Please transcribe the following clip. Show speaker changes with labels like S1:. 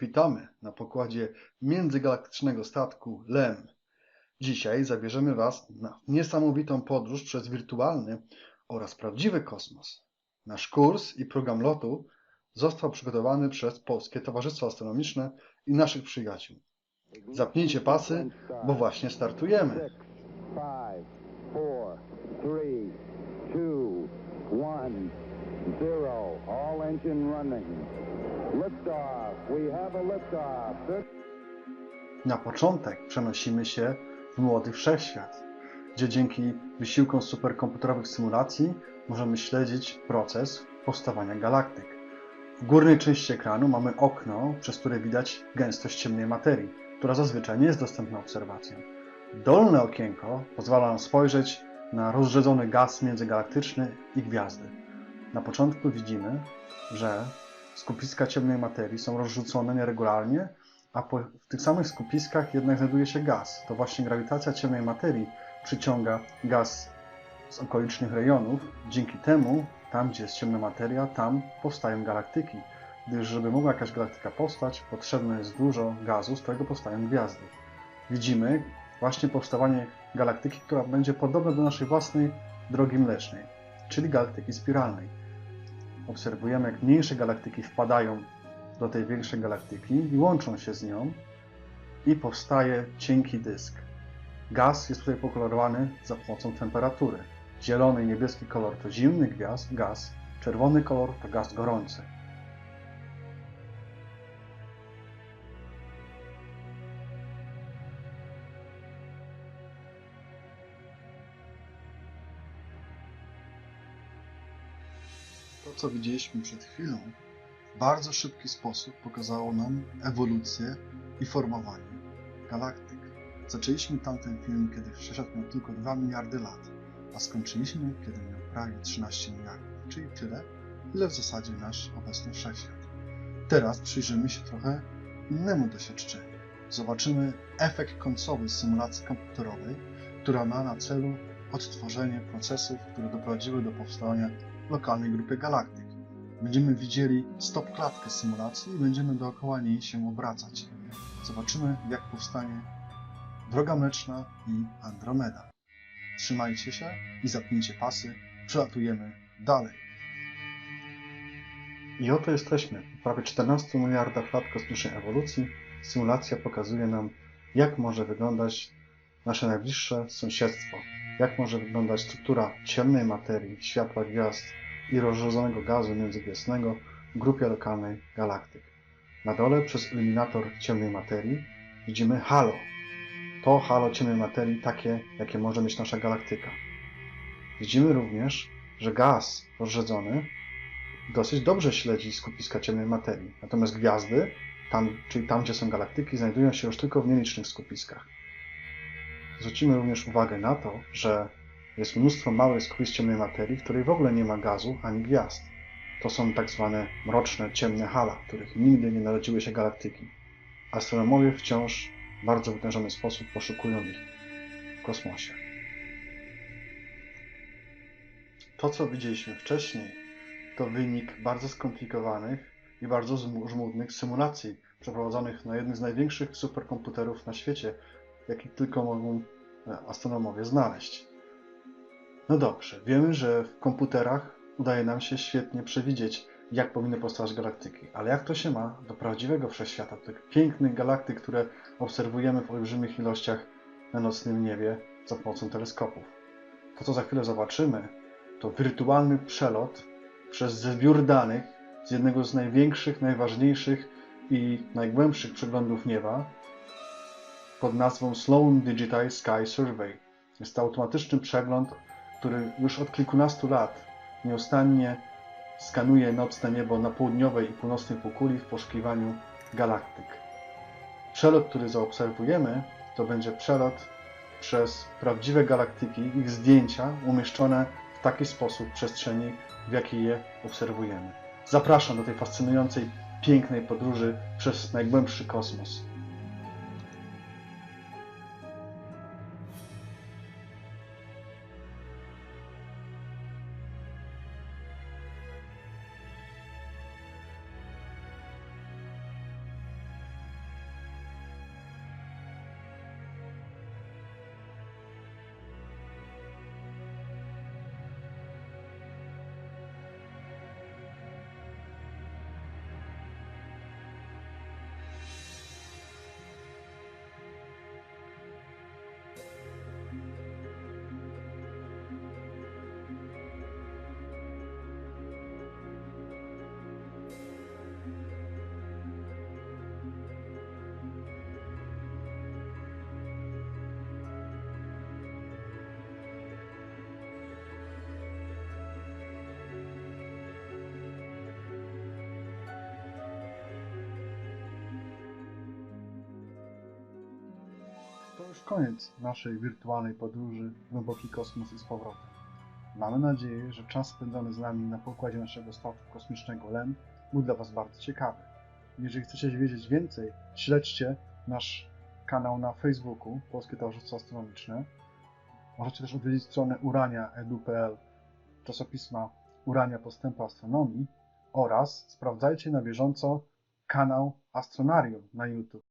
S1: Witamy na pokładzie międzygalaktycznego statku LEM. Dzisiaj zabierzemy Was na niesamowitą podróż przez wirtualny oraz prawdziwy kosmos. Nasz kurs i program lotu został przygotowany przez Polskie Towarzystwo Astronomiczne i naszych przyjaciół. Zapnijcie pasy, bo właśnie startujemy.
S2: Engine running. Liftoff. We have a liftoff.
S1: Na początek przenosimy się w młody wszechświat, gdzie dzięki wysiłkom superkomputerowych symulacji możemy śledzić proces powstawania galaktyk. W górnej części ekranu mamy okno, przez które widać gęstość ciemnej materii, która zazwyczaj nie jest dostępna obserwacjom. Dolne okienko pozwala nam spojrzeć na rozrzedzony gaz międzygalaktyczny i gwiazdy. Na początku widzimy, że skupiska ciemnej materii są rozrzucone nieregularnie, a po, w tych samych skupiskach jednak znajduje się gaz. To właśnie grawitacja ciemnej materii przyciąga gaz z okolicznych rejonów. Dzięki temu, tam gdzie jest ciemna materia, tam powstają galaktyki. Gdyż, żeby mogła jakaś galaktyka powstać, potrzebne jest dużo gazu, z którego powstają gwiazdy. Widzimy właśnie powstawanie galaktyki, która będzie podobna do naszej własnej drogi mlecznej, czyli galaktyki spiralnej. Obserwujemy, jak mniejsze galaktyki wpadają do tej większej galaktyki i łączą się z nią i powstaje cienki dysk. Gaz jest tutaj pokolorowany za pomocą temperatury. Zielony niebieski kolor to zimny gwiazd, gaz, czerwony kolor to gaz gorący. Co widzieliśmy przed chwilą, w bardzo szybki sposób pokazało nam ewolucję i formowanie galaktyk. Zaczęliśmy tamten film, kiedy wszechświat miał tylko 2 miliardy lat, a skończyliśmy, kiedy miał prawie 13 miliardów, czyli tyle, ile w zasadzie nasz obecny wszechświat. Teraz przyjrzymy się trochę innemu doświadczeniu. Zobaczymy efekt końcowy symulacji komputerowej, która ma na celu odtworzenie procesów, które doprowadziły do powstania lokalnej grupy galaktyk. Będziemy widzieli stop klatkę symulacji i będziemy dookoła niej się obracać. Zobaczymy, jak powstanie Droga Mleczna i Andromeda. Trzymajcie się i zapnijcie pasy. Przelatujemy dalej. I oto jesteśmy. Po prawie 14 miliardach lat kosmicznej ewolucji symulacja pokazuje nam, jak może wyglądać nasze najbliższe sąsiedztwo, jak może wyglądać struktura ciemnej materii, światła gwiazd i rozrzedzonego gazu międzygwiazdnego w grupie lokalnej galaktyk. Na dole przez iluminator ciemnej materii widzimy halo. To halo ciemnej materii takie, jakie może mieć nasza galaktyka. Widzimy również, że gaz rozrzedzony dosyć dobrze śledzi skupiska ciemnej materii. Natomiast gwiazdy, tam, czyli tam, gdzie są galaktyki, znajdują się już tylko w nielicznych skupiskach. Zwrócimy również uwagę na to, że jest mnóstwo małych skupisk ciemnej materii, w której w ogóle nie ma gazu ani gwiazd. To są tak zwane mroczne, ciemne hala, w których nigdy nie narodziły się galaktyki. Astronomowie wciąż w bardzo wytężony sposób poszukują ich w kosmosie. To, co widzieliśmy wcześniej, to wynik bardzo skomplikowanych i bardzo żmudnych symulacji przeprowadzonych na jednym z największych superkomputerów na świecie, jakich tylko mogą e, astronomowie znaleźć. No dobrze, wiemy, że w komputerach udaje nam się świetnie przewidzieć, jak powinny powstawać galaktyki, ale jak to się ma do prawdziwego wszechświata, do tych pięknych galaktyk, które obserwujemy w olbrzymich ilościach na nocnym niebie za pomocą teleskopów? To, co za chwilę zobaczymy, to wirtualny przelot przez zbiór danych z jednego z największych, najważniejszych i najgłębszych przeglądów nieba pod nazwą Sloan Digital Sky Survey. Jest to automatyczny przegląd, który już od kilkunastu lat nieustannie skanuje nocne niebo na południowej i północnej półkuli w poszukiwaniu galaktyk. Przelot, który zaobserwujemy, to będzie przelot przez prawdziwe galaktyki, ich zdjęcia umieszczone w taki sposób w przestrzeni, w jakiej je obserwujemy. Zapraszam do tej fascynującej, pięknej podróży przez najgłębszy kosmos. Już koniec naszej wirtualnej podróży w głęboki kosmos i z powrotem. Mamy nadzieję, że czas spędzony z nami na pokładzie naszego statku kosmicznego LEM był dla Was bardzo ciekawy. Jeżeli chcecie wiedzieć więcej, śledźcie nasz kanał na Facebooku Polskie Towarzystwo Astronomiczne. Możecie też odwiedzić stronę urania.edu.pl czasopisma Urania Postępu Astronomii oraz sprawdzajcie na bieżąco kanał Astronarium na YouTube.